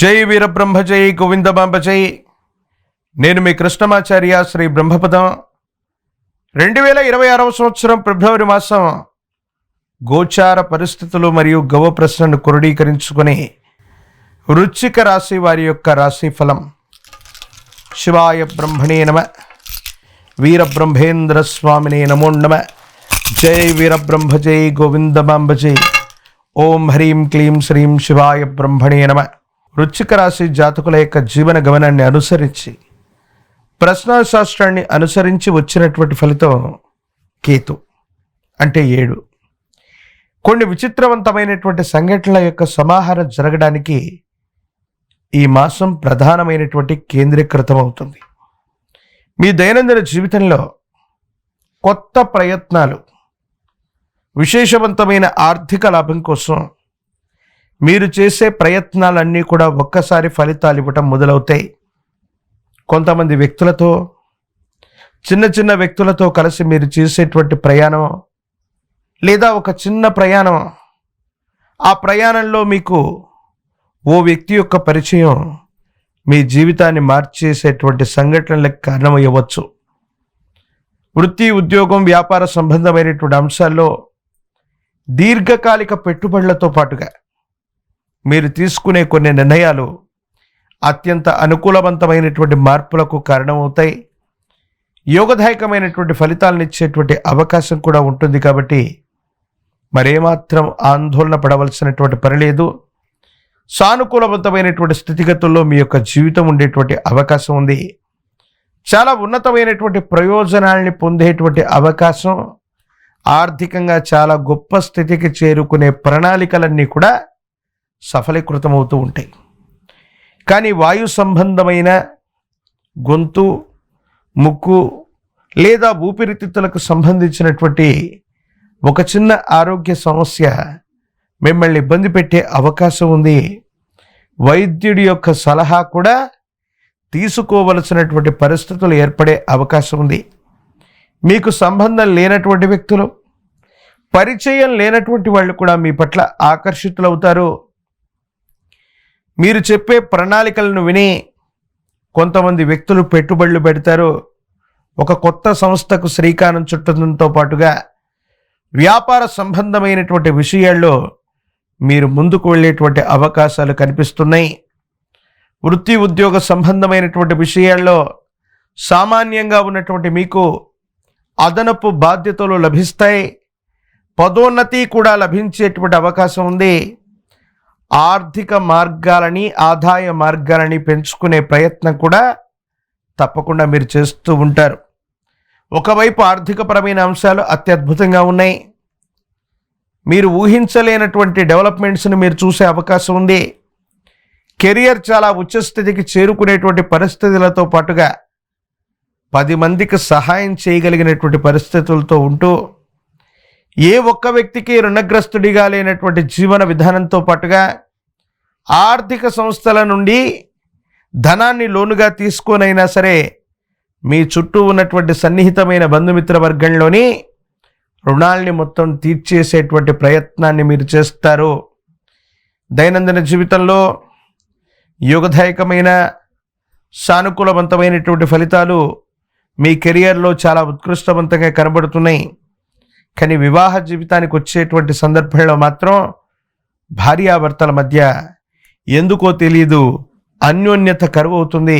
జై వీరబ్రహ్మ జై గోవిందబాంబ జై. నేను మీ కృష్ణమాచార్య శ్రీ బ్రహ్మపదం. రెండు వేల ఇరవై ఆరవ సంవత్సరం ఫిబ్రవరి మాసం గోచార పరిస్థితులు మరియు గవ ప్రశ్నను క్రోడీకరించుకొని వృచ్చిక రాశి వారి యొక్క రాశి ఫలం శివాయ బ్రహ్మణే నమ. వీరబ్రహ్మేంద్ర స్వామినే నమో నమ. జై వీరబ్రహ్మ జై గోవిందబాంబ జై. ఓం హ్రీం క్లీం శ్రీం శివాయ బ్రహ్మణే నమ. వృచ్చిక రాశి జాతకుల యొక్క జీవన గమనాన్ని అనుసరించి ప్రశ్నాశాస్త్రాన్ని అనుసరించి వచ్చినటువంటి ఫలితం కేతు అంటే ఏడు. కొన్ని విచిత్రవంతమైనటువంటి సంఘటనల యొక్క సమాహారం జరగడానికి ఈ మాసం ప్రధానమైనటువంటి కేంద్రీకృతం అవుతుంది. మీ దైనందిన జీవితంలో కొత్త ప్రయత్నాలు విశేషవంతమైన ఆర్థిక లాభం కోసం మీరు చేసే ప్రయత్నాలన్నీ కూడా ఒక్కసారి ఫలితాలు ఇవ్వటం మొదలవుతాయి. కొంతమంది వ్యక్తులతో చిన్న చిన్న వ్యక్తులతో కలిసి మీరు చేసేటువంటి ప్రయాణం లేదా ఒక చిన్న ప్రయాణం ఆ ప్రయాణంలో మీకు ఓ వ్యక్తి యొక్క పరిచయం మీ జీవితాన్ని మార్చేసేటువంటి సంఘటనలకు కారణమయ్యవచ్చు. వృత్తి ఉద్యోగం వ్యాపార సంబంధమైనటువంటి అంశాల్లో దీర్ఘకాలిక పెట్టుబడులతో పాటుగా మీరు తీసుకునే కొన్ని నిర్ణయాలు అత్యంత అనుకూలవంతమైనటువంటి మార్పులకు కారణమవుతాయి. యోగదాయకమైనటువంటి ఫలితాలను ఇచ్చేటువంటి అవకాశం కూడా ఉంటుంది కాబట్టి మరేమాత్రం ఆందోళన పడవలసినటువంటి పని లేదు. సానుకూలవంతమైనటువంటి స్థితిగతుల్లో మీ యొక్క జీవితం ఉండేటువంటి అవకాశం ఉంది. చాలా ఉన్నతమైనటువంటి ప్రయోజనాల్ని పొందేటువంటి అవకాశం. ఆర్థికంగా చాలా గొప్ప స్థితికి చేరుకునే ప్రణాళికలన్నీ కూడా సఫలీకృతమవుతూ ఉంటాయి. కానీ వాయు సంబంధమైన గొంతు ముక్కు లేదా ఊపిరితిత్తులకు సంబంధించినటువంటి ఒక చిన్న ఆరోగ్య సమస్య మిమ్మల్ని ఇబ్బంది పెట్టే అవకాశం ఉంది. వైద్యుడి యొక్క సలహా కూడా తీసుకోవలసినటువంటి పరిస్థితులు ఏర్పడే అవకాశం ఉంది. మీకు సంబంధం లేనటువంటి వ్యక్తులు పరిచయం లేనటువంటి వాళ్ళు కూడా మీ పట్ల ఆకర్షితులవుతారు. మీరు చెప్పే ప్రణాళికలను విని కొంతమంది వ్యక్తులు పెట్టుబడులు పెడతారు. ఒక కొత్త సంస్థకు శ్రీకారం చుట్టడంతో పాటుగా వ్యాపార సంబంధమైనటువంటి విషయాల్లో మీరు ముందుకు వెళ్ళేటువంటి అవకాశాలు కనిపిస్తున్నాయి. వృత్తి ఉద్యోగ సంబంధమైనటువంటి విషయాల్లో సామాన్యంగా ఉన్నటువంటి మీకు అదనపు బాధ్యతలు లభిస్తాయి. పదోన్నతి కూడా లభించేటువంటి అవకాశం ఉంది. ఆర్థిక మార్గాలని ఆదాయ మార్గాలని పెంచుకునే ప్రయత్నం కూడా తప్పకుండా మీరు చేస్తూ ఉంటారు. ఒకవైపు ఆర్థికపరమైన అంశాలు అత్యద్భుతంగా ఉన్నాయి. మీరు ఊహించలేనటువంటి డెవలప్మెంట్స్ని మీరు చూసే అవకాశం ఉంది. కెరియర్ చాలా ఉచ్చస్థితికి చేరుకునేటువంటి పరిస్థితులతో పాటుగా పది మందికి సహాయం చేయగలిగినటువంటి పరిస్థితులతో ఉంటూ ఏ ఒక్క వ్యక్తికి రుణగ్రస్తుడిగా లేనటువంటి జీవన విధానంతో పాటుగా ఆర్థిక సంస్థల నుండి ధనాన్ని లోనుగా తీసుకొనైనా సరే మీ చుట్టూ ఉన్నటువంటి సన్నిహితమైన బంధుమిత్ర వర్గంలోని రుణాల్ని మొత్తం తీర్చేసేటువంటి ప్రయత్నాన్ని మీరు చేస్తారు. దైనందిన జీవితంలో యోగదాయకమైన సానుకూలవంతమైనటువంటి ఫలితాలు మీ కెరియర్లో చాలా ఉత్కృష్టవంతంగా కనబడుతున్నాయి. కానీ వివాహ జీవితానికి వచ్చేటువంటి సందర్భంలో మాత్రం భార్యాభర్తల మధ్య ఎందుకో తెలియదు అన్యోన్యత కరువు అవుతుంది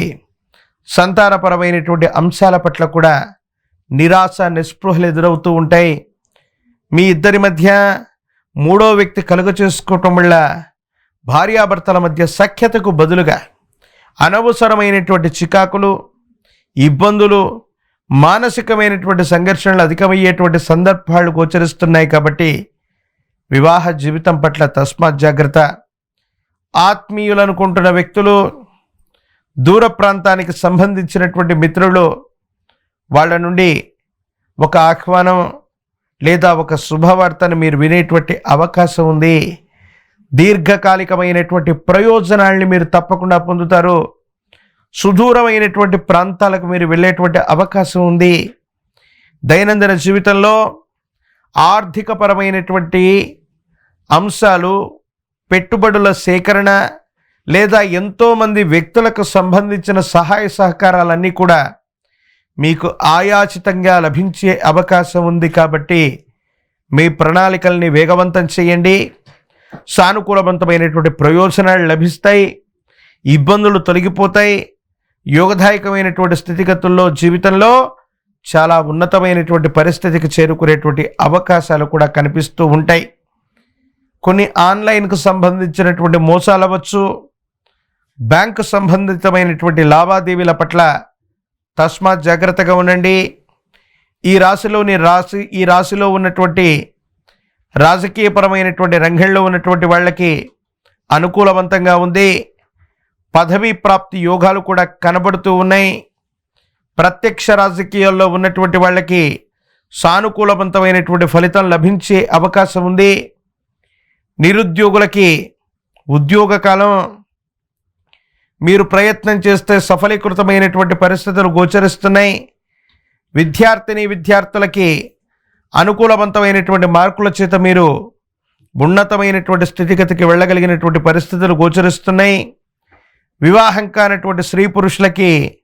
సంతానపరమైనటువంటి అంశాల పట్ల కూడా నిరాశ నిస్పృహలు ఎదురవుతూ ఉంటాయి. మీ ఇద్దరి మధ్య మూడో వ్యక్తి కలుగ చేసుకోవటం వల్ల భార్యాభర్తల మధ్య సఖ్యతకు బదులుగా అనవసరమైనటువంటి చికాకులు ఇబ్బందులు మానసికమైనటువంటి సంఘర్షణలు అధికమయ్యేటువంటి సందర్భాలు గోచరిస్తున్నాయి కాబట్టి వివాహ జీవితం పట్ల తస్మాత్ జాగ్రత్త. ఆత్మీయులనుకుంటున్న వ్యక్తులు దూర ప్రాంతానికి సంబంధించినటువంటి మిత్రులు వాళ్ళ నుండి ఒక ఆహ్వానం లేదా ఒక శుభవార్తను మీరు వినేటువంటి అవకాశం ఉంది. దీర్ఘకాలికమైనటువంటి ప్రయోజనాల్ని మీరు తప్పకుండా పొందుతారు. సుదూరమైనటువంటి ప్రాంతాలకు మీరు వెళ్ళేటువంటి అవకాశం ఉంది. దైనందిన జీవితంలో ఆర్థికపరమైనటువంటి అంశాలు పెట్టుబడుల సేకరణ లేదా ఎంతోమంది వ్యక్తులకు సంబంధించిన సహాయ సహకారాలన్నీ కూడా మీకు ఆయాచితంగా లభించే అవకాశం ఉంది కాబట్టి మీ ప్రణాళికల్ని వేగవంతం చేయండి. సానుకూలవంతమైనటువంటి ప్రయోజనాలు లభిస్తాయి. ఇబ్బందులు తొలగిపోతాయి. యోగదాయకమైనటువంటి స్థితిగతుల్లో జీవితంలో చాలా ఉన్నతమైనటువంటి పరిస్థితికి చేరుకునేటువంటి అవకాశాలు కూడా కనిపిస్తూ ఉంటాయి. కొన్ని ఆన్లైన్కు సంబంధించినటువంటి మోసాలు అవ్వచ్చు బ్యాంకు సంబంధితమైనటువంటి లావాదేవీల పట్ల తస్మాత్ జాగ్రత్తగా ఉండండి. ఈ రాశిలోని రాశి ఈ రాశిలో ఉన్నటువంటి రాజకీయపరమైనటువంటి రంగంలో ఉన్నటువంటి వాళ్ళకి అనుకూలవంతంగా ఉంది. పదవీ ప్రాప్తి యోగాలు కూడా కనబడుతూ ఉన్నాయి. ప్రత్యక్ష రాజకీయాల్లో ఉన్నటువంటి వాళ్ళకి సానుకూలవంతమైనటువంటి ఫలితం లభించే అవకాశం ఉంది. నిరుద్యోగులకి ఉద్యోగ కాలం మీరు ప్రయత్నం చేస్తే సఫలీకృతమైనటువంటి పరిస్థితులు గోచరిస్తున్నాయి. విద్యార్థిని విద్యార్థులకి అనుకూలవంతమైనటువంటి మార్కుల చేత మీరు ఉన్నతమైనటువంటి స్థితిగతికి వెళ్ళగలిగినటువంటి పరిస్థితులు గోచరిస్తున్నాయి. వివాహం కానటువంటి స్త్రీ పురుషులకి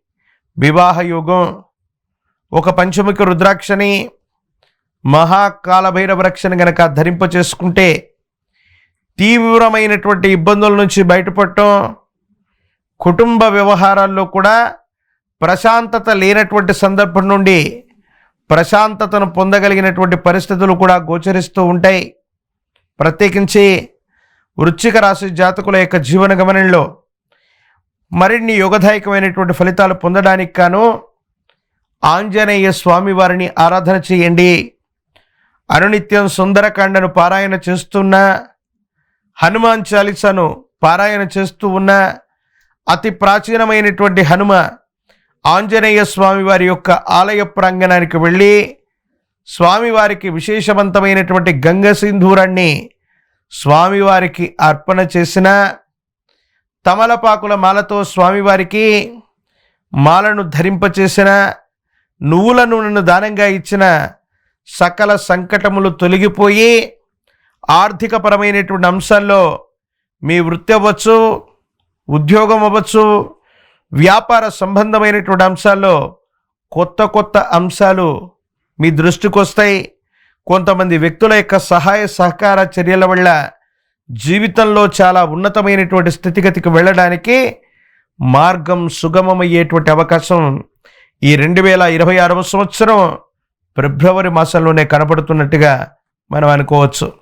వివాహ యోగం ఒక పంచముఖి రుద్రాక్షని మహాకాలభైరవ రక్షణ గనక ధరింప చేసుకుంటే తీవ్రమైనటువంటి ఇబ్బందుల నుంచి బయటపడటం కుటుంబ వ్యవహారాల్లో కూడా ప్రశాంతత లేనటువంటి సందర్భం నుండి ప్రశాంతతను పొందగలిగినటువంటి పరిస్థితులు కూడా గోచరిస్తూ ఉంటాయి. ప్రత్యేకించి వృశ్చిక రాశి జాతకుల యొక్క జీవన గమనంలో మరిన్ని యోగదాయకమైనటువంటి ఫలితాలు పొందడానికి గాను ఆంజనేయ స్వామి వారిని ఆరాధన చేయండి. అనునిత్యం సుందరకాండను పారాయణ చేస్తున్న హనుమాన్ చాలీసాను పారాయణ చేస్తూ ఉన్న అతి ప్రాచీనమైనటువంటి హనుమ ఆంజనేయ స్వామి వారి యొక్క ఆలయ ప్రాంగణానికి వెళ్ళి స్వామివారికి విశేషవంతమైనటువంటి గంగ సింధూరాన్ని స్వామివారికి అర్పణ చేసిన తమలపాకుల మాలతో స్వామివారికి మాలను ధరింపచేసిన నువ్వుల నూనెను దానంగా ఇచ్చిన సకల సంకటములు తొలగిపోయి ఆర్థికపరమైనటువంటి అంశాల్లో మీ వృత్తి అవ్వచ్చు ఉద్యోగం అవ్వచ్చు వ్యాపార సంబంధమైనటువంటి అంశాల్లో కొత్త కొత్త అంశాలు మీ దృష్టికి వస్తాయి కొంతమంది వ్యక్తుల యొక్క సహాయ సహకార చర్యల వల్ల జీవితంలో చాలా ఉన్నతమైనటువంటి స్థితిగతికి వెళ్ళడానికి మార్గం సుగమమయ్యేటువంటి అవకాశం ఈ రెండు వేల ఇరవై ఆరవ సంవత్సరం ఫిబ్రవరి మాసంలోనే కనపడుతున్నట్టుగా మనం అనుకోవచ్చు.